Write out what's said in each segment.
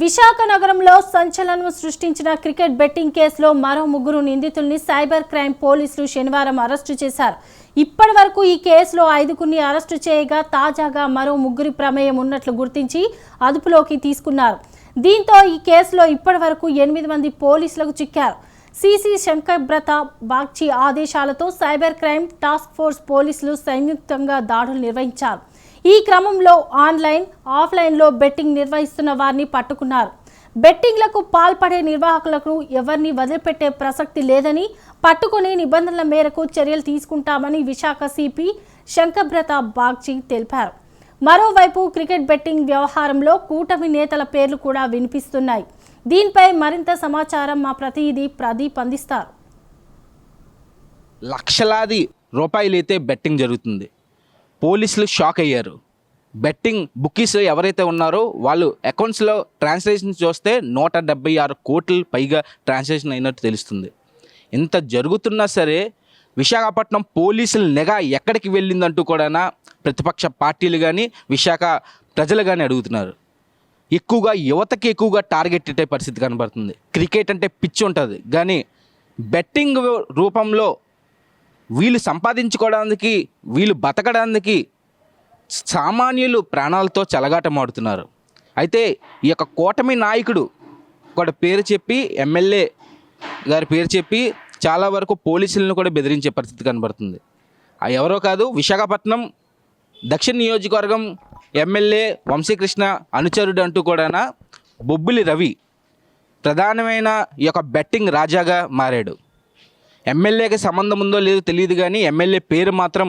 విశాఖ నగరంలో సంచలనం సృష్టించిన క్రికెట్ బెట్టింగ్ కేసులో మరో ముగ్గురు నిందితుల్ని సైబర్ క్రైమ్ పోలీసులు శనివారం అరెస్టు చేశారు. ఇప్పటి వరకు ఈ కేసులో ఐదుగురిని అరెస్టు చేయగా తాజాగా మరో ముగ్గురి ప్రమేయం ఉన్నట్లు గుర్తించి అదుపులోకి తీసుకున్నారు. దీంతో ఈ కేసులో ఇప్పటి వరకు ఎనిమిది మంది పోలీసులకు చిక్కారు. సిసి శంకర్బ్రత బాగ్చి ఆదేశాలతో సైబర్ క్రైమ్ టాస్క్ ఫోర్స్ పోలీసులు సంయుక్తంగా దాడులు నిర్వహించారు. ఈ క్రమంలో ఆన్లైన్ ఆఫ్లైన్లో బెట్టింగ్ నిర్వహిస్తున్న వారిని పట్టుకున్నారు. బెట్టింగ్లకు పాల్పడే నిర్వాహకులకు ఎవరిని వదిలిపెట్టే ప్రసక్తి లేదని పట్టుకుని నిబంధనల మేరకు చర్యలు తీసుకుంటామని విశాఖ సిపి శంకర్బ్రత బాగ్జీ తెలిపారు. మరోవైపు క్రికెట్ బెట్టింగ్ వ్యవహారంలో కూటమి నేతల పేర్లు కూడా వినిపిస్తున్నాయి. దీనిపై మరింత సమాచారం మా ప్రతినిధి ప్రదీప్ అందిస్తారు. లక్షలాది రూపాయలైతే బెట్టింగ్ జరుగుతుంది. పోలీసులు షాక్ అయ్యారు. బెట్టింగ్ బుకీస్ ఎవరైతే ఉన్నారో వాళ్ళు అకౌంట్స్లో ట్రాన్సాక్షన్ చూస్తే నూట డెబ్బై ఆరు కోట్ల పైగా ట్రాన్సాక్షన్ అయినట్టు తెలుస్తుంది. ఇంత జరుగుతున్నా సరే విశాఖపట్నం పోలీసుల నిఘా ఎక్కడికి వెళ్ళిందంటూ కూడా ప్రతిపక్ష పార్టీలు కానీ విశాఖ ప్రజలు కానీ అడుగుతున్నారు. ఎక్కువగా యువతకి ఎక్కువగా టార్గెట్ ఇట్టే పరిస్థితి కనబడుతుంది. క్రికెట్ అంటే పిచ్చి ఉంటుంది. కానీ బెట్టింగ్ రూపంలో వీళ్ళు సంపాదించుకోవడానికి వీళ్ళు బతకడానికి సామాన్యులు ప్రాణాలతో చెలగాటమాడుతున్నారు అయితే ఈ యొక్క కూటమి నాయకుడు ఒక పేరు చెప్పి ఎమ్మెల్యే గారి పేరు చెప్పి చాలా వరకు పోలీసులను కూడా బెదిరించే పరిస్థితి కనబడుతుంది. ఎవరో కాదు విశాఖపట్నం దక్షిణ నియోజకవర్గం ఎమ్మెల్యే వంశీకృష్ణ అనుచరుడు అంటూ కూడా బొబ్బిలి రవి ప్రధానమైన ఈ యొక్క బెట్టింగ్ రాజాగా మారాడు. ఎమ్మెల్యేకి సంబంధం ఉందో లేదో తెలియదు కానీ ఎమ్మెల్యే పేరు మాత్రం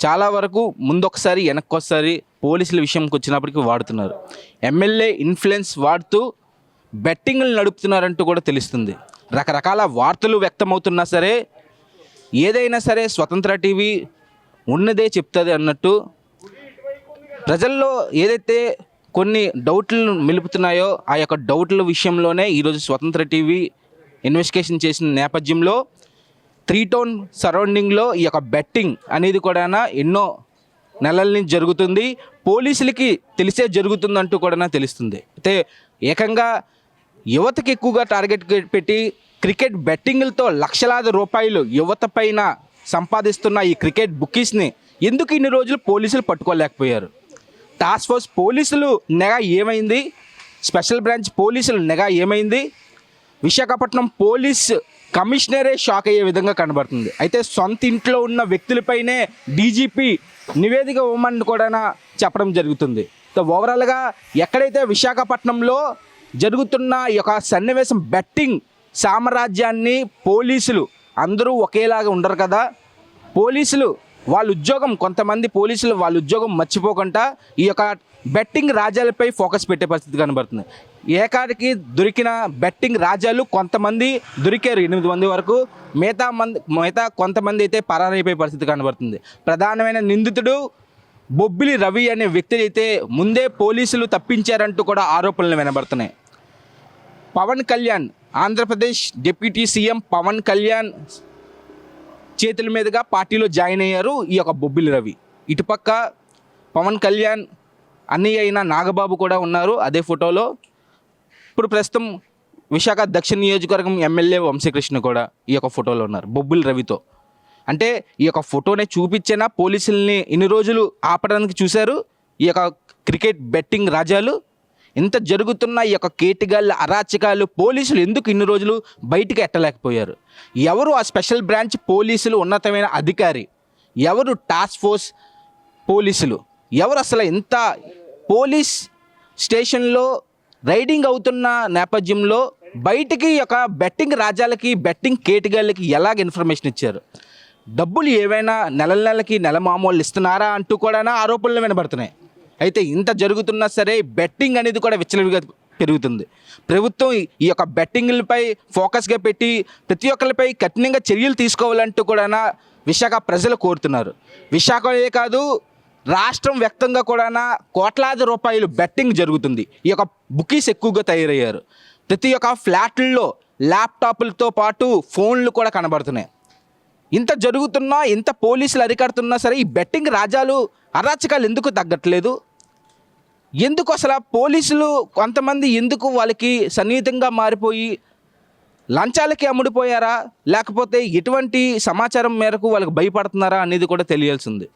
చాలా వరకు ముందొకసారి వెనక్కొకసారి పోలీసుల విషయంకి వచ్చినప్పటికీ వాడుతున్నారు. ఎమ్మెల్యే ఇన్ఫ్లుయెన్స్ వాడుతూ బెట్టింగ్లు నడుపుతున్నారంటూ కూడా తెలుస్తుంది. రకరకాల వార్తలు వ్యక్తమవుతున్నా సరే ఏదైనా సరే స్వతంత్ర టీవీ ఉన్నదే చెప్తుంది అన్నట్టు ప్రజల్లో ఏదైతే కొన్ని డౌట్లు మిలుపుతున్నాయో ఆ యొక్క డౌట్ల విషయంలోనే ఈరోజు స్వతంత్ర టీవీ ఇన్వెస్టిగేషన్ చేసిన నేపథ్యంలో త్రీ టౌన్ సరౌండింగ్లో ఈ యొక్క బెట్టింగ్ అనేది కూడా ఎన్నో నెలల నుంచి జరుగుతుంది. పోలీసులకి తెలిసే జరుగుతుందంటూ కూడా తెలుస్తుంది. అయితే ఏకంగా యువతకి ఎక్కువగా టార్గెట్ పెట్టి క్రికెట్ బెట్టింగ్లతో లక్షలాది రూపాయలు యువత పైన సంపాదిస్తున్న ఈ క్రికెట్ బుకీస్ని ఎందుకు ఇన్ని రోజులు పోలీసులు పట్టుకోలేకపోయారు? టాస్క్ ఫోర్స్ పోలీసులు నెగా ఏమైంది? స్పెషల్ బ్రాంచ్ పోలీసులు నెగా ఏమైంది? విశాఖపట్నం పోలీస్ కమిషనరే షాక్ అయ్యే విధంగా కనబడుతుంది. అయితే సొంత ఇంట్లో ఉన్న వ్యక్తులపైనే డీజీపీ నివేదిక ఇవ్వమని కూడా చెప్పడం జరుగుతుంది. సో ఓవరాల్గా ఎక్కడైతే విశాఖపట్నంలో జరుగుతున్న ఈ యొక్క సన్నివేశం బెట్టింగ్ సామ్రాజ్యాన్ని పోలీసులు అందరూ ఒకేలాగా ఉండరు కదా. పోలీసులు వాళ్ళ ఉద్యోగం కొంతమంది పోలీసులు వాళ్ళ ఉద్యోగం మర్చిపోకుండా ఈ యొక్క బెట్టింగ్ రాజ్యాలపై ఫోకస్ పెట్టే పరిస్థితి కనబడుతుంది. ఏకాడికి దొరికిన బెట్టింగ్ రాజ్యాలు కొంతమంది దొరికారు ఎనిమిది మంది వరకు. మిగతా మంది మిగతా కొంతమంది అయితే పరారైపోయే పరిస్థితి కనబడుతుంది. ప్రధానమైన నిందితుడు బొబ్బిలి రవి అనే వ్యక్తి అయితే ముందే పోలీసులు తప్పించారంటూ కూడా ఆరోపణలు వినబడుతున్నాయి. పవన్ కళ్యాణ్ ఆంధ్రప్రదేశ్ డిప్యూటీ సీఎం పవన్ కళ్యాణ్ చేతుల మీదుగా పార్టీలో జాయిన్ అయ్యారు ఈ యొక్క బొబ్బిలి రవి. ఇటుపక్క పవన్ కళ్యాణ్ అన్నయ్య అయిన నాగబాబు కూడా ఉన్నారు. అదే ఫోటోలో ఇప్పుడు ప్రస్తుతం విశాఖ దక్షిణ నియోజకవర్గం ఎమ్మెల్యే వంశీకృష్ణ కూడా ఈ యొక్క ఫోటోలో ఉన్నారు. బొబ్బుల్ రవితో. అంటే ఈ యొక్క ఫోటోనే చూపించినా? పోలీసుల్ని ఇన్ని రోజులు ఆపడానికి చూశారు. ఈ యొక్క క్రికెట్ బెట్టింగ్ రాజాలు. ఇంత జరుగుతున్న ఈ యొక్క కేటిగాళ్ళ అరాచకాలు పోలీసులు ఎందుకు ఇన్ని రోజులు బయటికి ఎట్టలేకపోయారు ఎవరు ఆ స్పెషల్ బ్రాంచ్ పోలీసులు ఉన్నతమైన అధికారి? ఎవరు టాస్క్ ఫోర్స్ పోలీసులు? ఎవరు అసలు ఇంత పోలీస్ స్టేషన్లో రైడింగ్ అవుతున్న నేపథ్యంలో బయటికి ఒక బెట్టింగ్ రాజ్యాలకి బెట్టింగ్ కేటగాళ్ళకి ఎలాగ ఇన్ఫర్మేషన్ ఇచ్చారు? డబ్బులు ఏవైనా నెల నెలకి నెల మామూలు ఇస్తున్నారా అంటూ కూడా ఆరోపణలు వినబడుతున్నాయి. అయితే ఇంత జరుగుతున్నా సరే బెట్టింగ్ అనేది కూడా విచ్చలవిగా పెరుగుతుంది. ప్రభుత్వం ఈ- యొక్క బెట్టింగ్లపై ఫోకస్గా పెట్టి ప్రతి ఒక్కరిపై కఠినంగా చర్యలు తీసుకోవాలంటూ కూడా విశాఖ ప్రజలు కోరుతున్నారు. విశాఖయే కాదు రాష్ట్రం వ్యక్తంగా కూడా కోట్లాది రూపాయలు బెట్టింగ్ జరుగుతుంది. ఈ యొక్క బుకీస్ ఎక్కువగా తయారయ్యారు. ప్రతి ఒక్క ఫ్లాట్ల్లో ల్యాప్టాప్లతో పాటు ఫోన్లు కూడా కనబడుతున్నాయి. ఇంత జరుగుతున్నా ఇంత పోలీసులు అరికడుతున్నా సరే ఈ బెట్టింగ్ రాజాలు అరాచకాలు ఎందుకు తగ్గట్లేదు? ఎందుకు అసలు పోలీసులు కొంతమంది ఎందుకు వాళ్ళకి సన్నిహితంగా మారిపోయి లంచాలకి అమ్ముడిపోయారా? లేకపోతే ఎటువంటి సమాచారం మేరకు వాళ్ళకి భయపడుతున్నారా అనేది కూడా తెలియాల్సింది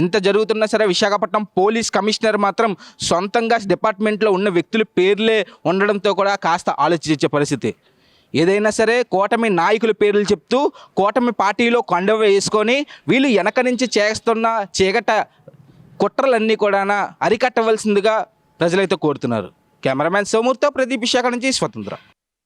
ఇంత జరుగుతున్నా సరే విశాఖపట్నం పోలీస్ కమిషనర్ మాత్రం సొంతంగా డిపార్ట్మెంట్లో ఉన్న వ్యక్తుల పేర్లే ఉండడంతో కూడా కాస్త ఆలోచించే పరిస్థితి. ఏదైనా సరే కూటమి నాయకుల పేర్లు చెప్తూ కూటమి పార్టీలో కొండ వేసుకొని వీళ్ళు వెనక నుంచి చేస్తున్న చీకట కుట్రలన్నీ కూడా అరికట్టవలసిందిగా ప్రజలైతే కోరుతున్నారు. కెమెరామ్యాన్ సోమూర్తో ప్రదీప్ విశాఖ నుంచి స్వతంత్ర.